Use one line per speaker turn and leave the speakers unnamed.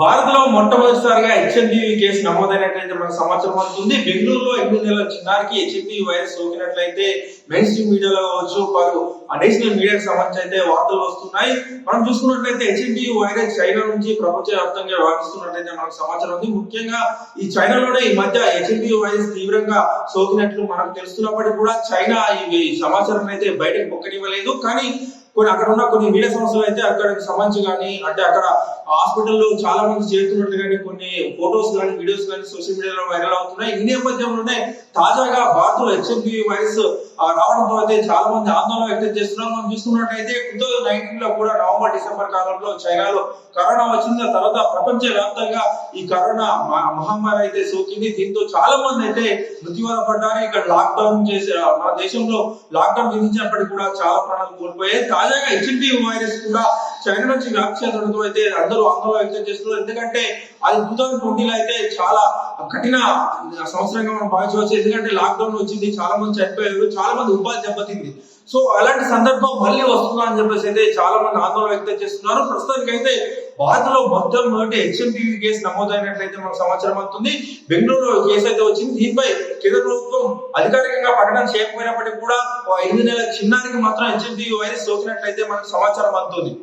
భారత్లో మొట్టమొదటిసారిగా HMDV case నమోదైనట్లయితే మనకు సమాచారం అవుతుంది బెంగళూరులో ఎనిమిది నెలల చిన్నారికి H M P V virus సోకినట్లయితే main stream మీడియాలో కావచ్చు పలు అడిషనల్ మీడియాకి సంబంధించి అయితే వార్తలు వస్తున్నాయి. మనం చూసుకున్నట్లయితే హెచ్ఎండివి వైరస్ చైనా నుంచి ప్రపంచ వ్యాప్తంగా వ్యాపిస్తున్నట్లయితే మనకు సమాచారం ఉంది. ముఖ్యంగా ఈ చైనాలోనే ఈ మధ్య హెచ్ఎండివి వైరస్ తీవ్రంగా సోకినట్లు మనకు తెలుస్తున్నప్పటికీ కూడా చైనా ఈ సమాచారం అయితే బయటకు పొక్కనివ్వలేదు. కానీ కొన్ని అక్కడ ఉన్న కొన్ని మీడియా సంస్థలు అయితే అక్కడికి సంబంధించి కానీ అంటే అక్కడ హాస్పిటల్లో చాలా మంది చేరుతున్నట్లు కానీ కొన్ని ఫొటోస్ కానీ వీడియోస్ కానీ సోషల్ మీడియాలో వైరల్ అవుతున్నాయి. ఈ నేపథ్యంలోనే తాజాగా వార్తలు హెచ్ఎంపి వైరస్ ఆ, రావడంతో అయితే చాలా మంది ఆందోళన వ్యక్తం చేస్తున్నారు. మనం చూసుకున్నట్టయితే టూ థౌజండ్ నైన్టీన్లో కూడా నవంబర్ డిసెంబర్ కాలంలో చైనాలో కరోనా వచ్చిన తర్వాత ప్రపంచ వ్యాప్తంగా ఈ కరోనా మహమ్మారి అయితే సోకింది. దీంతో చాలా మంది అయితే మృత్యువర పడ్డారు. ఇక్కడ లాక్ డౌన్ చేసే మన దేశంలో లాక్ డౌన్ విధించినప్పటికీ కూడా చాలా ప్రాణాలు కోల్పోయాయి. తాజాగా హెచ్ఎంపి వైరస్ కూడా చైనా నుంచి వ్యాప్తి చెందడంతో అయితే అందరూ ఆందోళన వ్యక్తం చేస్తున్నారు. ఎందుకంటే అది టూ థౌసండ్ ట్వంటీలో అయితే చాలా కఠిన సంవత్సరంగా మనం భావించవచ్చు. ఎందుకంటే లాక్డౌన్ వచ్చింది చాలా మంది చనిపోయారు చాలా మంది ఉపాధి దెబ్బతింది. సో అలాంటి సందర్భం మళ్ళీ వస్తుందా అని చెప్పేసి అయితే చాలా మంది ఆందోళన వ్యక్తం చేస్తున్నారు. ప్రస్తుతానికి అయితే భారత్లో మొత్తం మొదటి హెచ్ఎంపీ కేసు నమోదైనట్లయితే మనకు సమాచారం అవుతుంది బెంగళూరులో కేసు అయితే వచ్చింది. దీనిపై కేంద్ర ప్రభుత్వం అధికారికంగా ప్రకటన చేయకపోయినప్పటికీ కూడా ఎనిమిది నెలల చిన్నారికి మాత్రం హెచ్ఎంపీ వైరస్ సోకినట్లయితే మనకు సమాచారం అందుతుంది.